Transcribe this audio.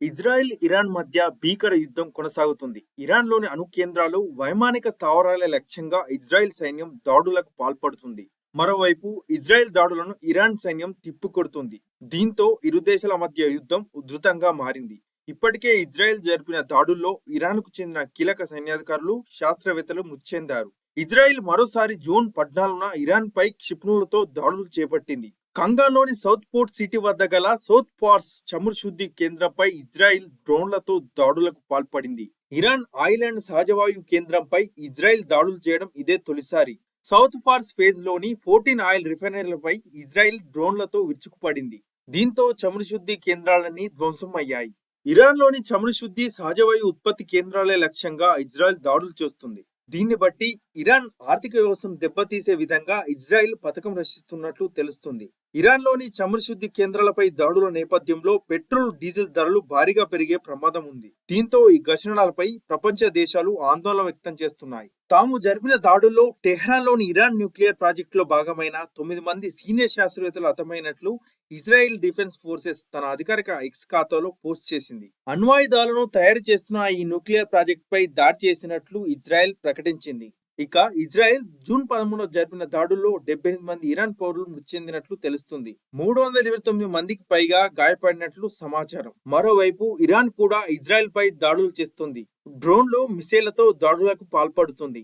Israel Iran మధ్య భీకర యుద్ధం కొనసాగుతుంది. ఇరాన్లోని అణు కేంద్రాలు వైమానిక స్థావరాల లక్ష్యంగా ఇజ్రాయెల్ సైన్యం దాడులకు పాల్పడుతుంది. మరోవైపు ఇజ్రాయెల్ దాడులను ఇరాన్ సైన్యం తిప్పికొడుతుంది. దీంతో ఇరు దేశాల మధ్య యుద్ధం ఉధృతంగా మారింది. ఇప్పటికే ఇజ్రాయెల్ జరిపిన దాడుల్లో ఇరాన్కు చెందిన కీలక సైన్యాధికారులు శాస్త్రవేత్తలు మృతి చెందారు ఇజ్రాయెల్ మరోసారి జూన్ పద్నాలుగున ఇరాన్ పై క్షిపణులతో దాడులు చేపట్టింది. కంగాలోని సౌత్ పోర్ట్ సిటీ వద్ద గల సౌత్ పార్స్ చమురు శుద్ధి కేంద్రంపై ఇజ్రాయిల్ డ్రోన్లతో దాడులకు పాల్పడింది. ఇరాన్ ఆయిల్ అండ్ కేంద్రంపై ఇజ్రాయిల్ దాడులు చేయడం ఇదే తొలిసారి. సౌత్ ఫార్స్ ఫేజ్లోని ఫోర్టీన్ ఆయిల్ రిఫైనరీలపై ఇజ్రాయిల్ డ్రోన్లతో విరుచుకుపడింది. దీంతో చమురు శుద్ధి కేంద్రాలన్నీ ధ్వంసం అయ్యాయి ఇరాన్లోని చమురు శుద్ధి సహజవాయు ఉత్పత్తి కేంద్రాలే లక్ష్యంగా ఇజ్రాయెల్ దాడులు చేస్తుంది. దీన్ని బట్టి ఇరాన్ ఆర్థిక వ్యవస్థను దెబ్బతీసే విధంగా ఇజ్రాయెల్ పథకం రచిస్తున్నట్లు తెలుస్తుంది. ఇరాన్లోని చమురు శుద్ధి కేంద్రాలపై దాడుల నేపథ్యంలో పెట్రోల్ డీజిల్ ధరలు భారీగా పెరిగే ప్రమాదం ఉంది. దీంతో ఈ ఘర్షణలపై ప్రపంచ దేశాలు ఆందోళన వ్యక్తం చేస్తున్నాయి. తాము జరిపిన దాడుల్లో టెహ్రాన్లోని ఇరాన్ న్యూక్లియర్ ప్రాజెక్టులో భాగమైన తొమ్మిది మంది సీనియర్ శాస్త్రవేత్తలు హతమైనట్లు ఇజ్రాయెల్ డిఫెన్స్ ఫోర్సెస్ తన అధికారిక ఎక్స్ ఖాతాలో పోస్ట్ చేసింది. అణ్వాయుధాలను తయారు చేస్తున్న ఈ న్యూక్లియర్ ప్రాజెక్ట్ పై దాడి చేసినట్లు ఇజ్రాయెల్ ప్రకటించింది. ఇక ఇజ్రాయెల్ జూన్ పదమూడులో జరిపిన దాడుల్లో డెబ్బై ఎనిమిది మంది ఇరాన్ పౌరులు మృతి చెందినట్లు తెలుస్తుంది. మూడు వందల ఇరవై తొమ్మిది మందికి పైగా గాయపడినట్లు సమాచారం. మరోవైపు ఇరాన్ కూడా ఇజ్రాయెల్ పై దాడులు చేస్తుంది. డ్రోన్లు మిసైళ్ళతో దాడులకు పాల్పడుతుంది.